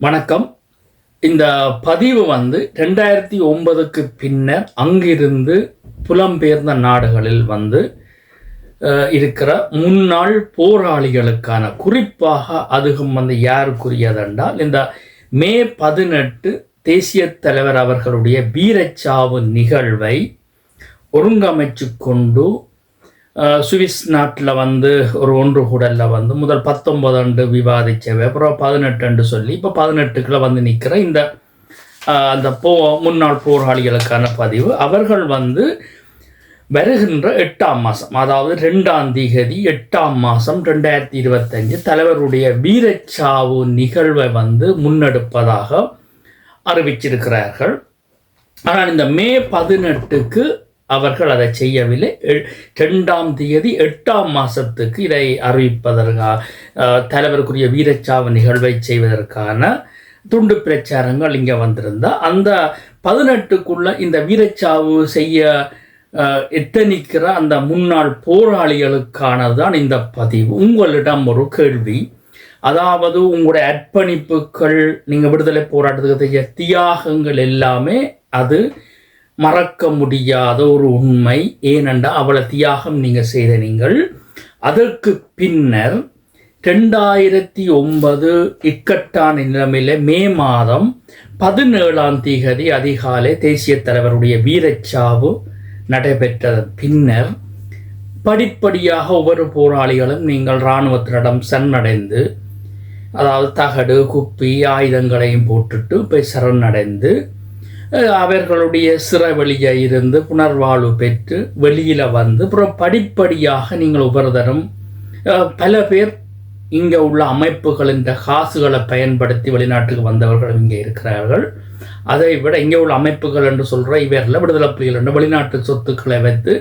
வணக்கம். இந்த பதிவு வந்து ரெண்டாயிரத்தி ஒன்பதுக்கு பின்னர் அங்கிருந்து புலம்பெயர்ந்த நாடுகளில் வந்து இருக்கிற முன்னாள் போராளிகளுக்கான குறிப்பாக அதுவும் வந்து யாருக்குரியதென்றால் இந்த மே பதினெட்டு தேசிய தலைவர் அவர்களுடைய வீரச்சாவு நிகழ்வை ஒருங்கமைச்சு கொண்டு சுவிஸ் நாட்டில் வந்து ஒரு ஒன்று கூடலில் வந்து முதல் பத்தொன்பது ஆண்டு விவாதிச்சவை. அப்புறம் பதினெட்டு சொல்லி இப்போ பதினெட்டுக்குள்ள வந்து நிற்கிற இந்த அந்த போ முன்னாள் போராளிகளுக்கான பதிவு. அவர்கள் வந்து வருகின்ற எட்டாம் மாதம் அதாவது ரெண்டாம் திகதி எட்டாம் மாதம் ரெண்டாயிரத்தி இருபத்தஞ்சு தலைவருடைய வீரச்சாவு நிகழ்வை வந்து முன்னெடுப்பதாக அறிவிச்சிருக்கிறார்கள். ஆனால் இந்த மே பதினெட்டுக்கு அவர்கள் அதை செய்யவில்லை. எ- ரெண்டாம் தேதி எட்டாம் மாதத்துக்கு இதை அறிவிப்பதற்காக தலைவருக்குரிய வீரச்சாவு நிகழ்வை செய்வதற்கான துண்டு பிரச்சாரங்கள் இங்கே வந்திருந்தா அந்த பதினெட்டுக்குள்ள இந்த வீரச்சாவு செய்ய எத்தனிக்கிற அந்த முன்னாள் போராளிகளுக்கானதுதான் இந்த பதிவு. உங்களிடம் ஒரு கேள்வி. அதாவது உங்களுடைய அர்ப்பணிப்புகள் நீங்கள் விடுதலை போராட்டத்துக்கு செய்ய தியாகங்கள் எல்லாமே அது மறக்க முடியாத ஒரு உண்மை. ஏனென்றால் அவளை தியாகம் நீங்கள் செய்த நீங்கள். அதற்கு பின்னர் ரெண்டாயிரத்தி ஒன்பது இக்கட்டான நிலைமையில மே மாதம் பதினேழாம் தேதி அதிகாலை தேசிய தலைவருடைய வீரச்சாவு நடைபெற்றதன் பின்னர் படிப்படியாக ஒவ்வொரு போராளிகளும் நீங்கள் இராணுவத்தினிடம் சரணடைந்து அதாவது தகடு குப்பி ஆயுதங்களையும் போட்டுட்டு போய் சரணடைந்து அவர்களுடைய சிறைவெளியை இருந்து புனர்வாழ்வு பெற்று வெளியில் வந்து அப்புறம் படிப்படியாக நீங்கள் ஒவ்வொரு பல பேர் இங்கே உள்ள அமைப்புகளின் காசுகளை பயன்படுத்தி வெளிநாட்டுக்கு வந்தவர்கள் இங்கே இருக்கிறார்கள். அதை விட இங்கே உள்ள அமைப்புகள் என்று சொல்கிற இவரில் விடுதலை புலிகள் என்று வெளிநாட்டு சொத்துக்களை வைத்து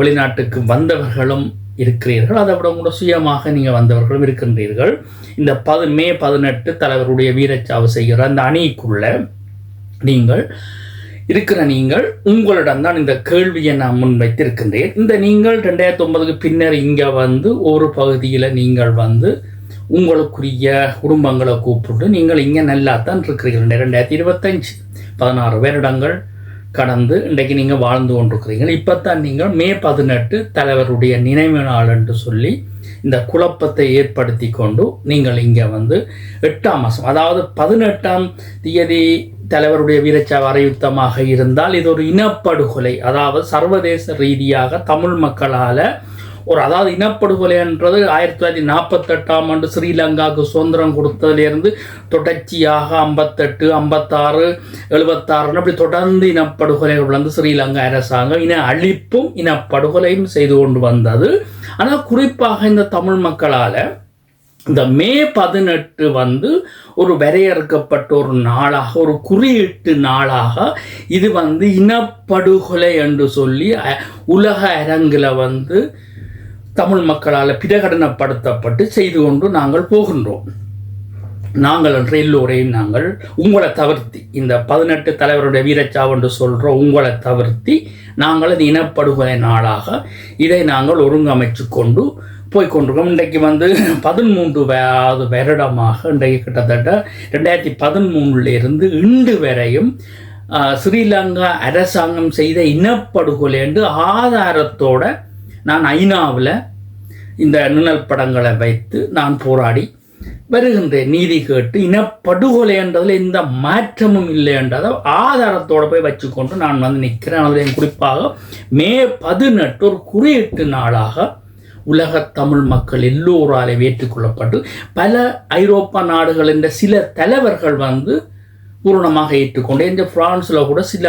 வெளிநாட்டுக்கு வந்தவர்களும் இருக்கிறீர்கள். அதை விட கூட சுயமாக நீங்கள் வந்தவர்களும் இருக்கின்றீர்கள். இந்த பது மே பதினெட்டு தலைவருடைய வீரச்சாவு செய்கிற அந்த அணிக்குள்ளே நீங்கள் இருக்கிற நீங்கள் உங்களிடம் தான் இந்த கேள்வியை நான் முன்வைத்திருக்கின்றேன். இந்த நீங்கள் ரெண்டாயிரத்தி ஒன்பதுக்கு பின்னர் இங்கே வந்து ஒரு பகுதியில் நீங்கள் வந்து உங்களுக்குரிய குடும்பங்களை கூப்பிட்டு நீங்கள் இங்கே நல்லா தான் இருக்கிறீர்கள் ரெண்டாயிரத்தி இருபத்தஞ்சு பதினாறு வருடங்கள் கடந்து இன்றைக்கு நீங்கள் வாழ்ந்து கொண்டிருக்கிறீர்கள். இப்போ தான் நீங்கள் மே பதினெட்டு தலைவருடைய நினைவு நாள் என்று சொல்லி இந்த குழப்பத்தை ஏற்படுத்தி கொண்டு நீங்கள் இங்கே வந்து எட்டாம் மாதம் அதாவது பதினெட்டாம் தேதி தலைவருடைய வீரச்சாவு அறையுத்தமாக இருந்தால் இது ஒரு இனப்படுகொலை. அதாவது சர்வதேச ரீதியாக தமிழ் மக்களால் ஒரு அதாவது இனப்படுகொலைன்றது ஆயிரத்தி தொள்ளாயிரத்தி நாற்பத்தெட்டாம் ஆண்டு ஸ்ரீலங்காவுக்கு சுதந்திரம் கொடுத்ததுலேருந்து தொடர்ச்சியாக ஐம்பத்தெட்டு ஐம்பத்தாறு எழுபத்தாறுன்னு அப்படி தொடர்ந்து இனப்படுகொலைகள் வந்து ஸ்ரீலங்கா அரசாங்கம் இன அழிப்பும் இனப்படுகொலையும் செய்து கொண்டு வந்தது. ஆனால் குறிப்பாக இந்த தமிழ் மக்களால் இந்த மே பதினெட்டு வந்து ஒரு வரையறுக்கப்பட்ட ஒரு நாளாக ஒரு குறியீட்டு நாளாக இது வந்து இனப்படுகொலை என்று சொல்லி அ- உலக அரங்கில் வந்து தமிழ் மக்களால் பிரகடனப்படுத்தப்பட்டு செய்து கொண்டு நாங்கள் போகின்றோம். நாங்கள் என்ற எல்லோரையும் நாங்கள் உங்களை தவிர்த்தி இந்த பதினெட்டு தலைவருடைய வீரச்சாவென்று என்று உங்களை தவிர்த்தி நாங்கள் அது இனப்படுகொலை நாளாக இதை நாங்கள் ஒருங்கமைச்சு கொண்டு போய்கொண்டிருக்கோம் இன்றைக்கு வந்து பதிமூன்று வருடமாக இன்றைக்கு கிட்டத்தட்ட ரெண்டாயிரத்தி பதிமூணுலேருந்து இன்று வரையும் ஸ்ரீலங்கா அரசாங்கம் செய்த இனப்படுகொலை என்று ஆதாரத்தோட நான் ஐநாவில் இந்த நிழல் படங்களை வைத்து நான் போராடி வருகின்றேன். நீதி கேட்டு இனப்படுகொலை என்றதில் எந்த மாற்றமும் இல்லை என்றதை ஆதாரத்தோடு போய் வச்சுக்கொண்டு நான் வந்து நிற்கிறேன். அதில் குறிப்பாக மே பதினெட்டு ஒரு குறியீட்டு நாளாக உலகத் தமிழ் மக்கள் எல்லோராலே ஏற்றுக்கொள்ளப்பட்டு பல ஐரோப்பா நாடுகளின் சில தலைவர்கள் வந்து பூரணமாக ஏற்றுக்கொண்டு இந்த பிரான்ஸில் கூட சில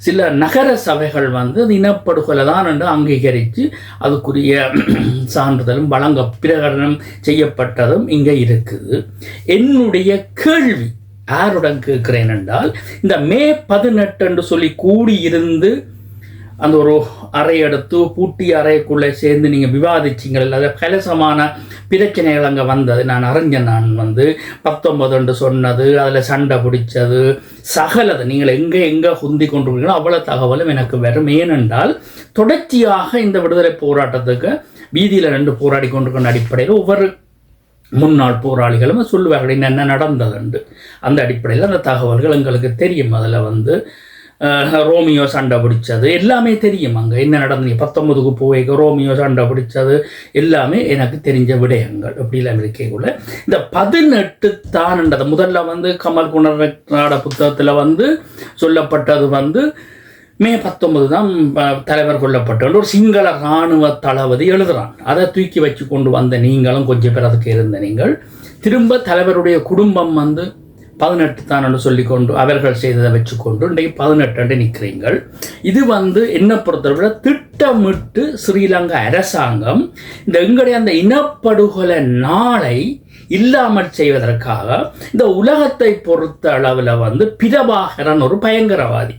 சில நகர சபைகள் வந்து அது இனப்படுகொலை தான் என்று அங்கீகரித்து அதுக்குரிய சான்றிதழும் வழங்க பிரகடனம் செய்யப்பட்டதும் இங்கே இருக்குது. என்னுடைய கேள்வி யாருடன் கேட்கிறேன் என்றால் இந்த மே பதினெட்டு என்று சொல்லி கூடியிருந்து அந்த ஒரு அறை எடுத்து பூட்டி அறைக்குள்ளே சேர்ந்து நீங்கள் விவாதிச்சிங்கள். இல்லாத கலசமான பிரச்சனைகள் அங்கே வந்தது. நான் அறிஞன் நான் வந்து பத்தொன்பது சொன்னது அதில் சண்டை பிடிச்சது சகலது. நீங்கள் எங்கே எங்கே குந்தி கொண்டிருக்கீங்களோ அவ்வளோ தகவலும் எனக்கு வரும். ஏனென்றால் தொடர்ச்சியாக இந்த விடுதலை போராட்டத்துக்கு வீதியில் ரெண்டு போராடி கொண்டிருக்கிற அடிப்படையில் ஒவ்வொரு முன்னாள் போராளிகளும் சொல்லுவார்கள் என்ன நடந்ததுண்டு? அந்த அடிப்படையில் அந்த தகவல்கள் எங்களுக்கு தெரியும். அதில் வந்து ரோமியோ சண்டை பிடிச்சது. எல்லாமே தெரியும் அங்கே. என்ன நடந்து பத்தொன்பதுக்கு போய்க்கு ரோமியோ சண்டை பிடிச்சது. எல்லாமே எனக்கு தெரிஞ்ச விடயங்கள். அப்படிலாம் இருக்கக்குள்ள இந்த பதினெட்டு தான்ன்றதை முதல்ல வந்து கமல் குணநாட புத்தகத்தில் வந்து சொல்லப்பட்டது வந்து மே பத்தொன்பது தான் தலைவர் கொல்லப்பட்ட ஒரு சிங்கள இராணுவ தளபதி எழுதுகிறான் அதை தூக்கி வச்சு கொண்டு வந்த நீங்களும் கொஞ்சம் பேர் அதுக்கு இருந்த நீங்கள். திரும்ப தலைவருடைய குடும்பம் வந்து பதினெட்டு தான் சொல்லிக்கொண்டு அவர்கள் செய்ததை வச்சுக்கொண்டு இன்றைக்கு பதினெட்டு நிற்கிறீங்கள் இது வந்து என்ன பொறுத்தவரை திட்டமிட்டு ஸ்ரீலங்கா அரசாங்கம் இந்த எங்களுடைய அந்த இனப்படுகொலை நாளை இல்லாமல் செய்வதற்காக இந்த உலகத்தை பொறுத்த அளவில் வந்து பிரபாகரன் ஒரு பயங்கரவாதி.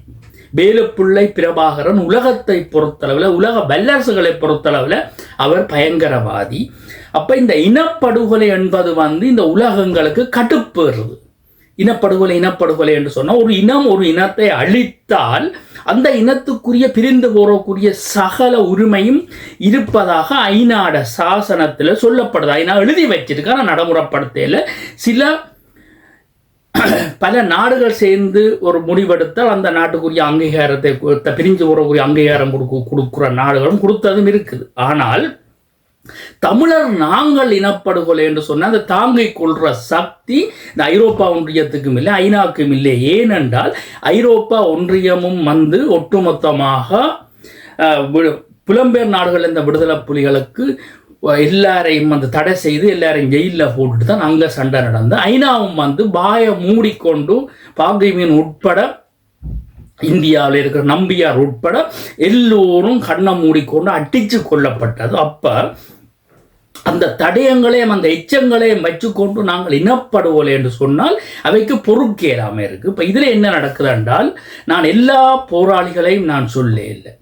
வேலுப்பிள்ளை பிரபாகரன் உலகத்தை பொறுத்தளவில் உலக வல்லரசுகளை பொறுத்தளவில் அவர் பயங்கரவாதி. அப்போ இந்த இனப்படுகொலை என்பது வந்து இந்த உலகங்களுக்கு கட்டுப்பேறுது. இனப்படுகொலை இனப்படுகொலை என்று சொன்னால் ஒரு இனம் ஒரு இனத்தை அழித்தால் அந்த இனத்துக்குரிய பிரிந்து போறக்கூடிய சகல உரிமையும் இருப்பதாக ஐநாட சாசனத்தில் சொல்லப்படுது. ஐநா எழுதி வச்சிருக்கு ஆனால் நடைமுறைப்படுத்தையில் சில பல நாடுகள் சேர்ந்து ஒரு முடிவெடுத்தால் அந்த நாட்டுக்குரிய அங்கீகாரத்தை கொடுத்த பிரிஞ்சு வரக்கூடிய அங்கீகாரம் கொடுக்க கொடுக்குற நாடுகளும் கொடுத்ததும் இருக்குது. ஆனால் தமிழர் நாங்கள் இனப்படுகொலை என்று சொன்னால் அந்த தாங்கை கொள்ற சக்தி இந்த ஐரோப்பா ஒன்றியத்துக்கும் இல்லை ஐநாக்கும் இல்லை. ஏனென்றால் ஐரோப்பா ஒன்றியமும் வந்து ஒட்டுமொத்தமாக புலம்பெயர் நாடுகள் இந்த விடுதலை புலிகளுக்கு எல்லாரையும் வந்து தடை செய்து எல்லாரையும் ஜெயிலில் போட்டுட்டு தான் அங்கே சண்டை நடந்து ஐநாவும் வந்து பாய மூடிக்கொண்டு பாகிமீன் உட்பட இந்தியாவில் இருக்கிற நம்பியார் உட்பட எல்லோரும் கண்ணை மூடிக்கொண்டு அடித்து கொல்லப்பட்டது. அப்போ அந்த தடயங்களையும் அந்த எச்சங்களையும் வச்சுக்கொண்டு நாங்கள் இனப்படுவோம் என்று சொன்னால் அவைக்கு பொறுக்கேறாமல் இருக்கு. இப்போ இதில் என்ன நடக்குது என்றால் நான் எல்லா போராளிகளையும் நான் சொல்ல இல்லை.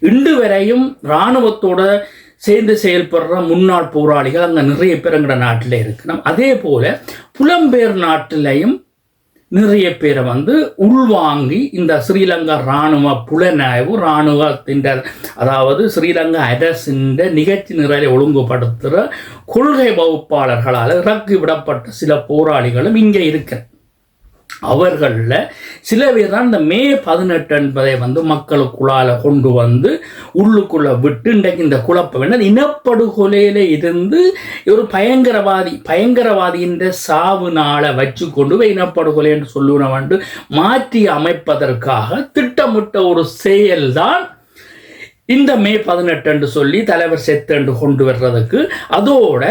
இன்று வரையும் இராணுவத்தோட சேர்ந்து செயல்படுற முன்னாள் போராளிகள் அங்கே நிறைய பேர் எங்கட நாட்டில் இருக்கணும் அதே போல புலம்பெயர் நாட்டிலையும் நிறைய பேரை வந்து உள்வாங்கி இந்த ஸ்ரீலங்கா இராணுவ புலனாய்வு இராணுவத்தின் அதாவது ஸ்ரீலங்கா அரசின் நிகழ்ச்சி நிரலை ஒழுங்குபடுத்துகிற கொள்கை வகுப்பாளர்களால் இறக்கி விடப்பட்ட சில போராளிகளும் இங்கே இருக்கிறது அவர்களில் சில பேர் தான் இந்த மே பதினெட்டு என்பதை வந்து மக்களுக்குள்ளால் கொண்டு வந்து உள்ளுக்குள்ளே விட்டு இன்றைக்கு இந்த குழப்பம் என்ன இனப்படுகொலையில் இருந்து ஒரு பயங்கரவாதி பயங்கரவாதியின் சாவு நாளை வச்சு கொண்டு போய் இனப்படுகொலை என்று சொல்லுவோம் வந்து மாற்றி அமைப்பதற்காக திட்டமிட்ட ஒரு செயல்தான் இந்த மே பதினெட்டு என்று சொல்லி தலைவர் செத்து என்று கொண்டு வர்றதுக்கு. அதோட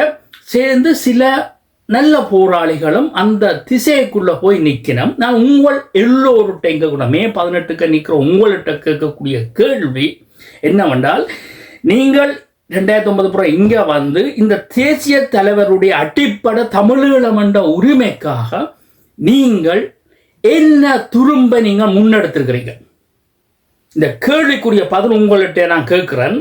சேர்ந்து சில நல்ல போராளிகளும் அந்த திசைக்குள்ள போய் நிற்கணும் நான் உங்கள் எல்லோருட்ட இங்க கூட மே பதினெட்டுக்கு நிற்கிற உங்கள்கிட்ட கேட்கக்கூடிய கேள்வி என்னவென்றால் நீங்கள் ரெண்டாயிரத்தி ஒன்பது புறம் இங்க வந்து இந்த தேசிய தலைவருடைய அடிப்படை தமிழீழம் என்ற உரிமைக்காக நீங்கள் என்ன துரும்ப நீங்கள் முன்னெடுத்திருக்கிறீங்க? இந்த கேள்விக்குரிய பதில் உங்கள்கிட்ட நான் கேட்கிறேன்.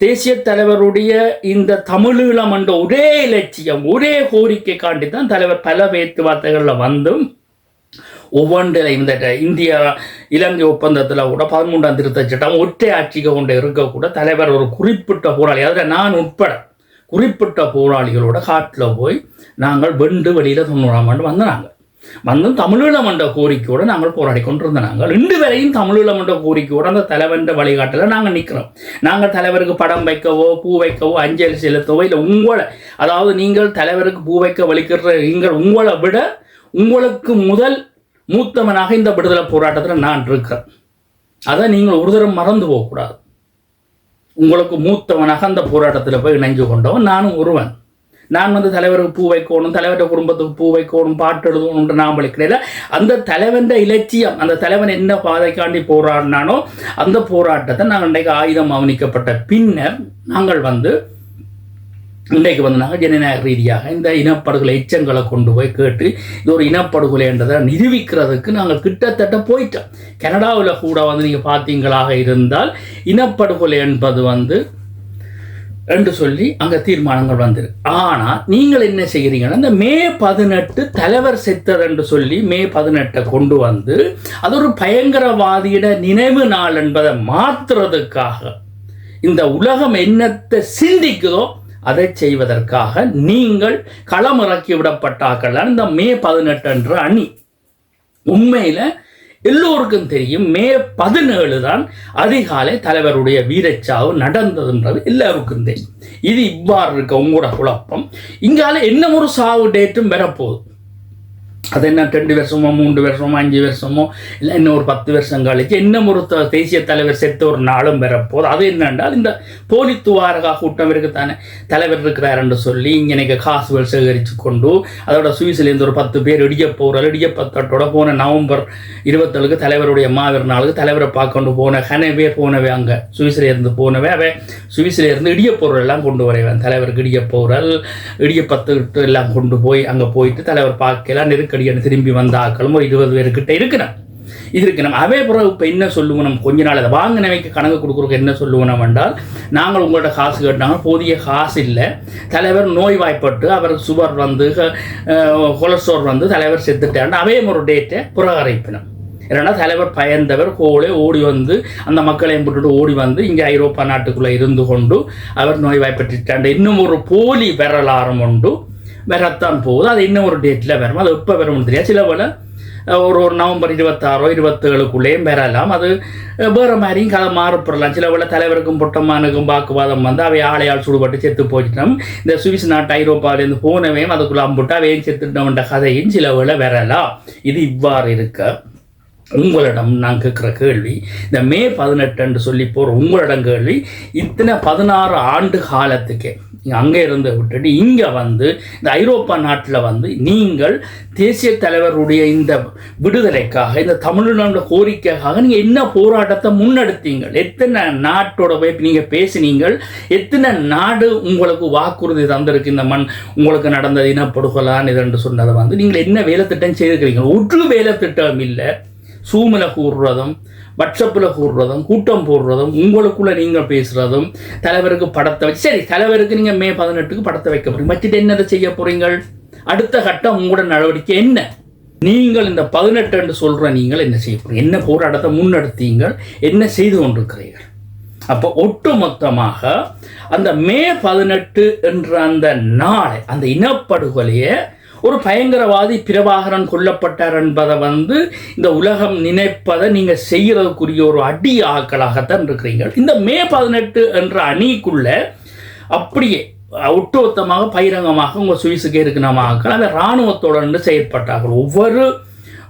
தேசிய தலைவருடைய இந்த தமிழீழம் என்ற ஒரே இலட்சியம் ஒரே கோரிக்கை காண்டி தான் தலைவர் பல பேச்சுவார்த்தைகளில் வந்தும் ஒவ்வொன்றில் இந்த இந்தியா இலங்கை ஒப்பந்தத்தில் கூட பதிமூன்றாம் திருத்த சட்டம் ஒற்றை ஆட்சிக்கு கொண்டு இருக்கக்கூட தலைவர் ஒரு குறிப்பிட்ட போராளி. அதில் நான் உட்பட குறிப்பிட்ட போராளிகளோட காட்டில் போய் நாங்கள் வெண்டு வெளியில் தொண்ணூறாம் ஆண்டு வந்தாங்க நாங்கள் வந்தும் தமிழீழம் என்ற கோரிக்கையோடு நாங்கள் போராடி கொண்டிருந்த நாங்கள் இன்று வரையும் தமிழீழம் என்ற கோரிக்கையோடு அந்த தலைவன்ற வழிகாட்டில் நாங்கள் நிற்கிறோம் நாங்கள் தலைவருக்கு படம் வைக்கவோ பூ வைக்கவோ அஞ்சலி செலுத்தவோ இல்லை உங்களை அதாவது நீங்கள் தலைவருக்கு பூ வைக்க வலிக்கிற நீங்கள் உங்களை விட உங்களுக்கு முதல் மூத்தவனாக இந்த விடுதலை போராட்டத்தில் நான் இருக்கிறேன். அதை நீங்கள் ஒரு தரம் மறந்து போகக்கூடாது. உங்களுக்கு மூத்தவனாக அந்த போராட்டத்தில் போய் இணைஞ்சு கொண்டவன் நானும் ஒருவன். நான் வந்து தலைவருக்கு பூ வைக்கணும் தலைவர்கிட்ட குடும்பத்துக்கு பூ வைக்கணும் பாட்டு எழுதணும்ன்ற நான் வலிக்கிறேன் அந்த தலைவன் இலட்சியம் அந்த தலைவன் என்ன பாதைக்காண்டி போராடினானோ அந்த போராட்டத்தை நாங்கள் இன்றைக்கு ஆயுதம் அவனிக்கப்பட்ட பின்னர் நாங்கள் வந்து இன்றைக்கு வந்து நாங்கள் ஜனநாயக ரீதியாக இந்த இனப்படுகொலை எச்சங்களை கொண்டு போய் கேட்டு இது ஒரு இனப்படுகொலை என்றதை நிரூபிக்கிறதுக்கு நாங்கள் கிட்டத்தட்ட போயிட்டோம். கனடாவில் கூட வந்து நீங்கள் பார்த்தீங்களாக இருந்தால் இனப்படுகொலை என்பது வந்து என்று சொல்லி அங்கே தீர்மானங்கள் வந்திருக்கு. ஆனால் நீங்கள் என்ன செய்கிறீங்கன்னா இந்த மே பதினெட்டு தலைவர் செத்தர் என்று சொல்லி மே பதினெட்டை கொண்டு வந்து அது ஒரு பயங்கரவாதியிட நினைவு நாள் என்பதை மாற்றுறதுக்காக இந்த உலகம் என்னத்தை சிந்திக்குதோ அதை செய்வதற்காக நீங்கள் களமிறக்கி விடப்பட்டார்கள். இந்த மே பதினெட்டு என்ற அணி. உண்மையில எல்லோருக்கும் தெரியும் மே பதினேழு தான் அதிகாலை தலைவருடைய வீரச்சாவு நடந்ததுன்றது எல்லாருக்கும் தெரியும். இது இவ்வாறு இருக்க உங்களோட குழப்பம். இங்கால என்ன ஒரு சாவு டேட்டும் வரப்போகுது. அது என்ன ரெண்டு வருஷமோ மூன்று வருஷமோ அஞ்சு வருஷமோ இல்லை இன்னும் ஒரு பத்து வருஷம் கழிச்சு இன்னும் ஒரு தேசிய தலைவர் செத்த ஒரு நாளும் வரப்போது அது என்னென்றால் இந்த போலி துவாரகா கூட்டம் இருக்குத்தானே தலைவர் இருக்கிறாருன்னு சொல்லி இங்கே காசுகள் சேகரித்து கொண்டு அதோட சுவிஸ்லேருந்து ஒரு பத்து பேர் இடிய போகிற இடியப்பத்தோட போன நவம்பர் இருபத்தேழுக்கு தலைவருடைய மாவீர் நாளுக்கு தலைவரை பார்க்கொண்டு போன கனவே போனவே அங்கே சுவிஸ்லேருந்து போனவே அவன் சுவிஸ்லேருந்து இடிய பொருள் எல்லாம் கொண்டு வரைவேன் தலைவருக்கு இடிய போகிறல் இடிய பத்து எல்லாம் கொண்டு போய் அங்கே போயிட்டு தலைவர் பார்க்கலாம் நெருக்கடியான திரும்பி வந்த ஆக்களும் ஒரு இருபது பேர்கிட்ட இருக்கிறேன் இது இருக்கு நம்ம அதே பிறகு இப்போ என்ன சொல்லுவோம்? நம்ம கொஞ்ச நாள் அதை வாங்கினவைக்கு கணக்கு கொடுக்குறதுக்கு என்ன சொல்லுவோம் என்றால் நாங்கள் உங்கள்ட்ட காசு கேட்டாங்க. போதிய காசு இல்லை. தலைவர் நோய்வாய்ப்பட்டு அவர் சுகர் வந்து கொலஸ்ட்ரால் வந்து தலைவர் செத்துட்டார். அவே ஒரு டேட்டை புறக்கரைப்பினோம் ஏன்னா தலைவர் பயந்தவர் கோலே ஓடி வந்து அந்த மக்களையும் போட்டுட்டு ஓடி வந்து இங்கே ஐரோப்பா நாட்டுக்குள்ளே இருந்து கொண்டு அவர் நோய்வாய்ப்பட்டுட்டாண்டு இன்னும் ஒரு போலி வரலாறும் உண்டு. வரத்தான் போகுது. அது இன்னும் ஒரு டேட்டில் வரும். அது எப்போ வரும்னு தெரியாது. சில போல் ஒரு ஒரு நவம்பர் இருபத்தாறோ இருபத்தேழுக்குள்ளேயும் வரலாம். அது வேறு மாதிரியும் கதை மாறுபடலாம் சில வேளை தலைவருக்கும் பொட்டமானுக்கும் வாக்குவாதம் வந்து அவை ஆளையால் சுடுபட்டு செத்து போயிட்டோம். இந்த சுவிஸ் நாட்டு ஐரோப்பாவிலேருந்து போனவையும் அதுக்குள்ள அம்புட்டு அவையும் செத்துட்டோம்ன்ற கதையும் சில வேளை வரலாம். இது இவ்வாறு இருக்க உங்களிடம் நான் கேட்குற கேள்வி இந்த மே பதினெட்டுன்னு சொல்லி போகிற உங்களிடம் கேள்வி இத்தனை பதினாறு ஆண்டு காலத்துக்கே அங்கே இருந்து விட்டுட்டு இங்கே வந்து இந்த ஐரோப்பா நாட்டில் வந்து நீங்கள் தேசிய தலைவருடைய இந்த விடுதலைக்காக இந்த தமிழ்நாடு கோரிக்கைக்காக நீங்கள் என்ன போராட்டத்தை முன்னெடுத்தீங்கள்? எத்தனை நாட்டோட போய் நீங்கள் பேசினீங்கள்? எத்தனை நாடு உங்களுக்கு வாக்குறுதி தந்திருக்கு? இந்த மண் உங்களுக்கு நடந்தது இனப்படுகலான் இதென்று சொன்னதை வந்து நீங்கள் என்ன வேலை திட்டம் செய்திருக்கிறீங்க ஒரு வேலை திட்டம் இல்லை. சூமில் கூறுறதும் வாட்ஸ்அப்பில் கூறுறதும் கூட்டம் போடுறதும் உங்களுக்குள்ளே நீங்கள் பேசுகிறதும் தலைவருக்கு படத்தை வச்சு சரி தலைவருக்கு நீங்கள் மே பதினெட்டுக்கு படத்தை வைக்க போகிறீங்க வச்சுட்டு என்னதை செய்ய போகிறீங்கள் அடுத்த கட்டம் உங்களோட நடவடிக்கை என்ன? நீங்கள் இந்த பதினெட்டுன்னு சொல்கிற நீங்கள் என்ன செய்ய போகிறீங்க என்ன போராட்டத்தை முன்னெடுத்தீங்கள்? என்ன செய்து கொண்டிருக்கிறீர்கள்? அப்போ ஒட்டுமொத்தமாக அந்த மே பதினெட்டு என்ற அந்த நாளை அந்த இனப்படுகொலையை ஒரு பயங்கரவாதி பிரபாகரன் கொல்லப்பட்டார் என்பதை வந்து இந்த உலகம் நினைப்பதை நீங்கள் செய்கிறதுக்குரிய ஒரு அடி ஆக்களாகத்தான் இருக்கிறீங்க. இந்த மே பதினெட்டு என்ற அணிக்குள்ள அப்படியே ஒட்டுமொத்தமாக பகிரங்கமாக உங்கள் சுவிசுக்கு இருக்கிற மக்கள் அந்த இராணுவத்தோடு செயற்பட்டார்கள். ஒவ்வொரு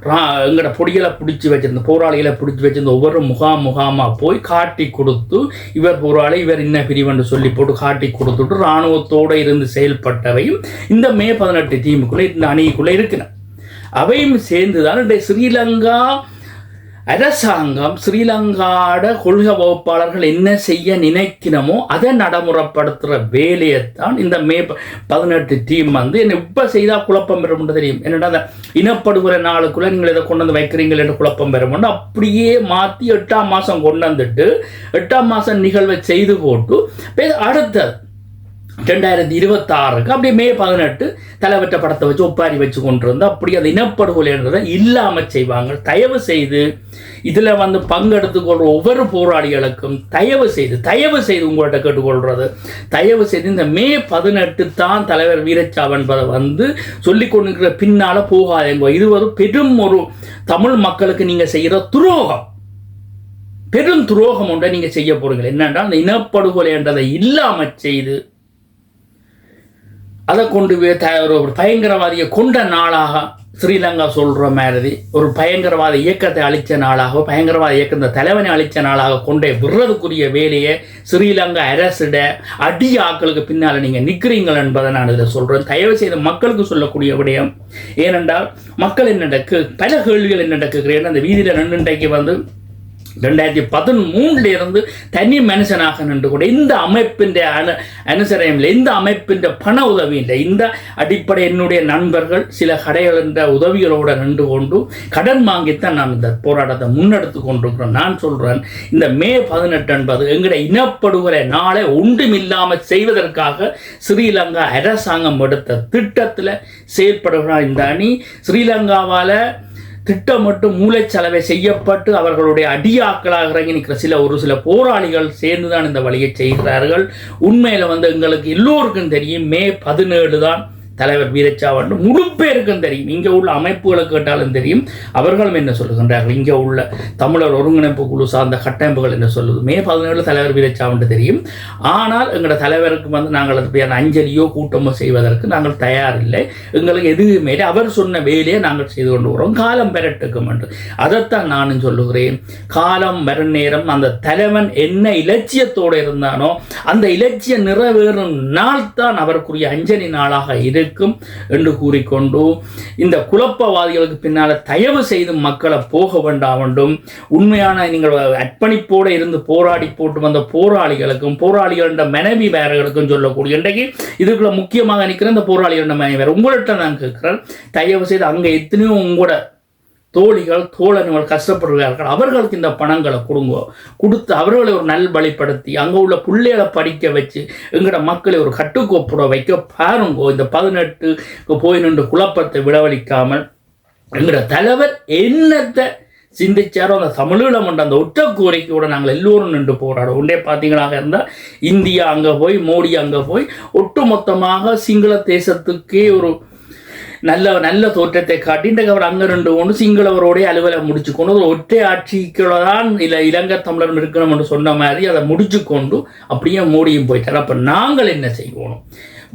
எங்களோட பொடிகளை பிடிச்சி வச்சிருந்த போராளிகளை பிடிச்சி வச்சிருந்த ஒவ்வொரு முகாம் முகாமாக போய் காட்டி கொடுத்து இவர் போராளி இவர் இன்ன பிரிவென்று சொல்லி போட்டு காட்டி கொடுத்துட்டு இராணுவத்தோடு இருந்து செயல்பட்டவையும் இந்த மே பதினெட்டு தீமுக்குள்ளே இந்த அணிக்குள்ளே இருக்கிறேன் அவையும் சேர்ந்து தான் ஸ்ரீலங்கா அரசாங்கம் ஸ்ரீலங்காட கொள்கை வகுப்பாளர்கள் என்ன செய்ய நினைக்கணுமோ அதை நடைமுறைப்படுத்துகிற வேலையைத்தான் இந்த மே ப- பதினெட்டு டீம் வந்து என்ன இப்போ செய்தால் குழப்பம் பெறும்னு தெரியும். என்னடா அந்த இனப்படுகிற நாளுக்குள்ளே நீங்கள் இதை கொண்டு வந்து வைக்கிறீங்கள் என்று குழப்பம் பெறும்னு அப்படியே மாற்றி எட்டாம் மாதம் கொண்டு வந்துட்டு எட்டாம் மாதம் நிகழ்வை செய்து போட்டு அடுத்தது ரெண்டாயிரத்தி இருபத்தாறுக்கு அப்படியே மே பதினெட்டு தலைவற்ற படத்தை வச்சு ஒப்பாரி வச்சு கொண்டு வந்து அப்படி அந்த இனப்படுகொலைன்றதை இல்லாமல் செய்வாங்க. தயவு செய்து இதில் வந்து பங்கெடுத்துக்கொள்கிற ஒவ்வொரு போராளிகளுக்கும் தயவு செய்து தயவு செய்து உங்கள்கிட்ட கேட்டுக்கொள்கிறது தயவு செய்து இந்த மே பதினெட்டு தான் தலைவர் வீரச்சாவு என்பதை வந்து சொல்லி கொண்டிருக்கிற பின்னால் போகாதேங்க இது ஒரு பெரும் ஒரு தமிழ் மக்களுக்கு நீங்கள் செய்கிற துரோகம். பெரும் துரோகம் ஒன்றை நீங்கள் செய்ய போகிறீங்க என்னென்றால் அந்த இனப்படுகொலை என்றதை இல்லாமல் செய்து அதை கொண்டு போய் த ஒரு பயங்கரவாதியை கொண்ட நாளாக ஸ்ரீலங்கா சொல்கிற மாதிரி ஒரு பயங்கரவாத இயக்கத்தை அழித்த நாளாக பயங்கரவாத இயக்கத்தை தலைவனை அழித்த நாளாக கொண்டே விடுறதுக்குரிய வேலையை ஸ்ரீலங்கா அரசிட அடி ஆக்களுக்கு பின்னால் நீங்கள் நிற்கிறீங்கள் என்பதை நான் இதில் சொல்கிறேன் தயவு செய்து மக்களுக்கு சொல்லக்கூடிய விடயம் ஏனென்றால் மக்கள் என்ன நடக்கு பல கேள்விகள் என்ன நடக்குகிறேன் அந்த வீதியில் நின்றுண்டைக்கு வந்து ரெண்டாயிரத்தி பதிமூணுல இருந்து தனி மனுஷனாக நின்று கூட இந்த அமைப்பின் அனு அனுசரணையில் இந்த அமைப்பின் பண உதவி இல்லை இந்த அடிப்படை என்னுடைய நண்பர்கள் சில கடைகளின் உதவிகளோடு நின்று கொண்டு கடன் வாங்கித்தான் நாம் இந்த போராட்டத்தை முன்னெடுத்து கொண்டிருக்கிறோம் நான் சொல்கிறேன் இந்த மே பதினெட்டு என்பது எங்களுடைய இனப்படுகொலை நாளை ஒன்றுமில்லாமல் செய்வதற்காக ஸ்ரீலங்கா அரசாங்கம் எடுத்த திட்டத்தில் செயல்படுகிறார் இந்த அணி. ஸ்ரீலங்காவால் திட்டமிட்டு மூளைச்சலவை செய்யப்பட்டு அவர்களுடைய அடியாக்களாக இறங்கி நிற்கிற சில ஒரு சில போராளிகள் சேர்ந்து தான் இந்த வழியை செய்கிறார்கள். உண்மையில் வந்து எங்களுக்கு எல்லோருக்கும் தெரியும் மே பதினேழு தான் தலைவர் வீரச்சாவன் முழு பேருக்கும் தெரியும். இங்கே உள்ள அமைப்புகளை கேட்டாலும் தெரியும். அவர்களும் என்ன சொல்லுகின்றார்கள்? இங்கே உள்ள தமிழர் ஒருங்கிணைப்பு குழு சார்ந்த கட்டமைப்புகள் என்ன சொல்லுது? மே பதினேழு தலைவர் வீரச்சாவன் தெரியும். ஆனால் எங்களோட தலைவருக்கு வந்து நாங்கள் அதுக்கான அஞ்சலியோ கூட்டமோ செய்வதற்கு நாங்கள் தயாரில்லை. எங்களுக்கு எதுவுமே இல்லை. அவர் சொன்ன வேலையை நாங்கள் செய்து கொண்டு வரோம் காலம் பெறட்டுக்கும் என்று. அதைத்தான் நானும் சொல்லுகிறேன். காலம் வர நேரம் அந்த தலைவன் என்ன இலட்சியத்தோடு இருந்தானோ அந்த இலட்சியம் நிறைவேறும் நாள் தான் அவருக்குரிய அஞ்சலி நாளாக இருக்கும் என்று கூறிக்கொண்டு இந்த குழப்பவாதிகளுக்கு பின்னால் தயவு செய்து மக்களை போக வேண்டாம் என்றும் உண்மையான நீங்கள் அர்ப்பணிப்போடு இருந்து போராடி போட்டு வந்த போராளிகளுக்கும் போராளிகள் மனைவி வேறர்களுக்கும் சொல்லக்கூடிய இன்றைக்கு இதுக்குள்ள முக்கியமாக நிற்கிற இந்த போராளிகள் மனைவி வேறு. உங்கள்கிட்ட நான் கேட்கிறேன் தயவு செய்து அங்கே எத்தனையோ உங்களோட தோழிகள் தோழர்கள் கஷ்டப்படுகிறார்கள். அவர்களுக்கு இந்த பணங்களை கொடுங்க. கொடுத்து அவர்களை ஒரு நல்வழிப்படுத்தி அங்கே உள்ள பிள்ளைகளை படிக்க வச்சு எங்களோட மக்களை ஒரு கட்டுக்கோப்புற வைக்க பாருங்கோ. இந்த பதினெட்டு போய் நின்று குழப்பத்தை விடவழிக்காமல் எங்களோட தலைவர் என்னத்தை சிந்திச்சாரோ அந்த தமிழீழம் என்ற அந்த ஒற்ற கோரிக்கையோட நாங்கள் எல்லோரும் நின்று போராடும். உண்டே பார்த்தீங்களாக இருந்தால் இந்தியா அங்கே போய் மோடி அங்கே போய் ஒட்டுமொத்தமாக சிங்கள தேசத்துக்கே ஒரு நல்ல நல்ல தோற்றத்தை காட்டி இந்த அவர் அங்கே ரெண்டு கொண்டு சிங்களவரோடைய அலுவலை முடிச்சு கொண்டு ஒரு ஒற்றை ஆட்சிக்குள்ளதான் இல்லை இலங்கை தமிழர் இருக்கணும் என்று சொன்ன மாதிரி அதை முடிச்சு கொண்டு அப்படியே மோடியும் போயிட்டார். அப்போ நாங்கள் என்ன செய்வோம்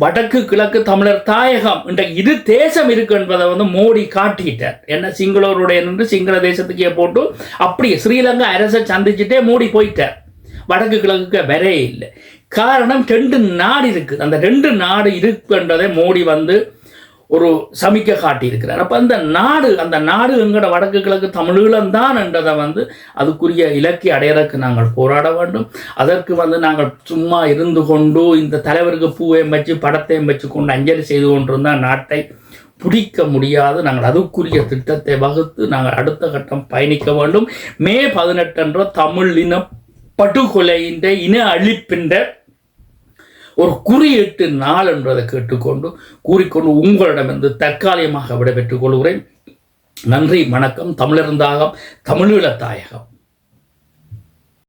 வடக்கு கிழக்கு தமிழர் தாயகம் என்ற இது தேசம் இருக்கு என்பதை வந்து மோடி காட்டிட்டார். என்ன சிங்களவருடைய நின்று சிங்கள தேசத்துக்கே போட்டு அப்படியே ஸ்ரீலங்கா அரசை சந்திச்சுட்டே மோடி போயிட்டார். வடக்கு கிழக்குக்கு வரே இல்லை. காரணம் ரெண்டு நாடு இருக்குது. அந்த ரெண்டு நாடு இருக்குன்றதை மோடி வந்து ஒரு சமிக்க காட்டியிருக்கிறார். அப்போ அந்த நாடு அந்த நாடு எங்களோட வடக்கு கிழக்கு தமிழீழம் தான் என்றதை வந்து அதுக்குரிய இலக்கிய அடையறதுக்கு நாங்கள் போராட வேண்டும். அதற்கு வந்து நாங்கள் சும்மா இருந்து கொண்டு இந்த தலைவருக்கு பூவையும் வச்சு படத்தையும் வச்சு கொண்டு அஞ்சலி செய்து கொண்டிருந்தால் நாட்டை பிடிக்க முடியாது. நாங்கள் அதுக்குரிய திட்டத்தை வகுத்து நாங்கள் அடுத்த கட்டம் பயணிக்க வேண்டும். மே பதினெட்டு தமிழ் இன படுகொலையின் இன அழிப்பின்ற ஒரு குறியீட்டு நாள் என்பதை கேட்டுக்கொண்டு கூறிக்கொண்டு உங்களிடமிருந்து தற்காலிகமாக விடைபெற்றுக் கொள்கிறேன். நன்றி வணக்கம். தமிழர்ந்தாகம் தமிழீழ தாயகம்.